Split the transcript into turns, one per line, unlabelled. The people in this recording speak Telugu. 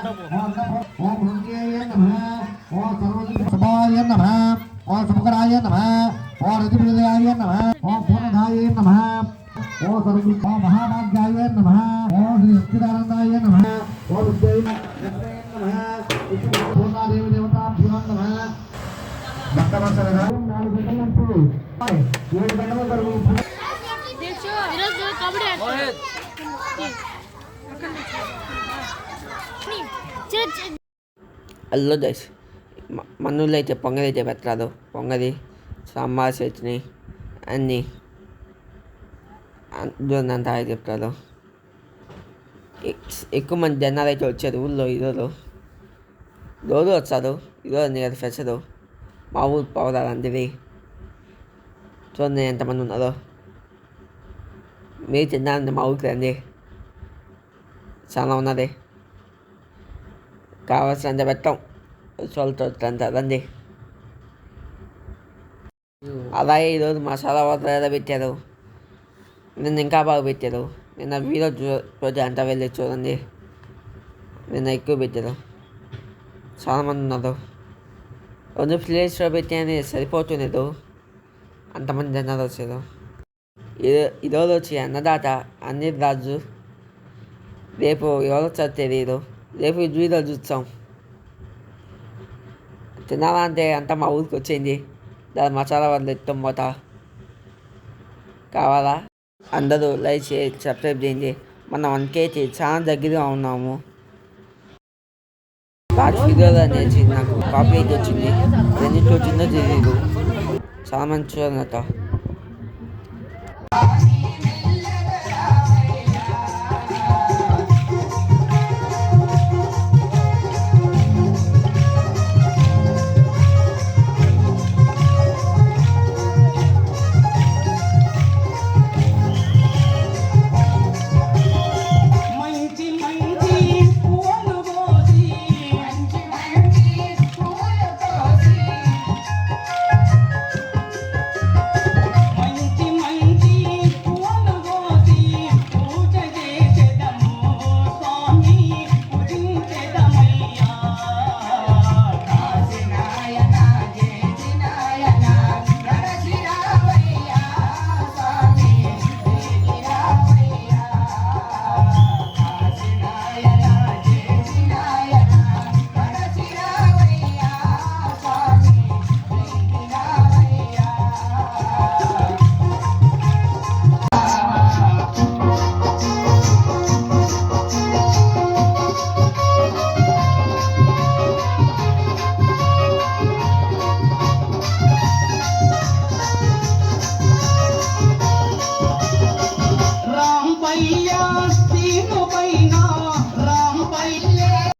ఓం హృదయాయ నమః ఓం సర్వసభాయ నమః ఓం సమకరాయ నమః ఓం రుధిరహృదయాయ నమః ఓం పూర్ణధాయ నమః ఓం సర్వ ఓం మహాభాగ్యాయ నమః ఓం శ్రీ సచ్చిదానందాయ నమః ఓం విద్యాయ నమః పూర్ణాదేవి దేవతాభ్యో నమః భక్తవత్సలగా నాలుగు గంటల నుంచి ఏడు గంటల వరకు
హలో దైస్. మన అయితే పొంగలి అయితే పెట్టరాదు. పొంగలి సాంబార్ చట్నీ అన్నీ దూరంత అయితే చెప్తారు ఎక్కువ మంది జనాలు అయితే వచ్చారు ఊళ్ళో ఈరోజు. రోజు వచ్చారు. ఈరోజు నేను ఫెసరు మా ఊరు పవరాలు అందరి చూడండి ఎంతమంది ఉన్నారో. మీరు తిన్నారంటే మా ఊరికి రండి. చాలా ఉన్నది. కావాల్సినంత పెట్టాం. చోళ్ళతో రండి. అలాగే ఈరోజు మసాలా వాటర్ పెట్టారు. నిన్న ఇంకా బాగా పెట్టారు. నిన్న వీడియో రోజు అంతా వెళ్ళి చూడండి. నిన్న ఎక్కువ పెట్టారు. చాలామంది ఉన్నారు. రెండు ప్లేస్లో పెట్టాని సరిపోతులేదు అంతమంది జనాలు వచ్చారు. ఈ- ఈరోజు వచ్చి అన్నదాత అన్ని రాజు. రేపు ఎవరు వచ్చారు తెలియదు రేపు వీడియో చూస్తాం. తినాలంటే అంతా మా ఊరికి వచ్చింది దాని మసాలా వాళ్ళు ఎత్తం పోతా. కావాలా? అందరూ లైక్ చేయి సబ్స్క్రైబ్ చేయండి. మనం వన్ కేజీ చాలా దగ్గరగా ఉన్నాము. లాస్ట్ వీడియోలో అనేసి నాకు. కాపీ వచ్చింది. రెండింటి వచ్చిందో తెలియదు చాలా మంచి చూడనట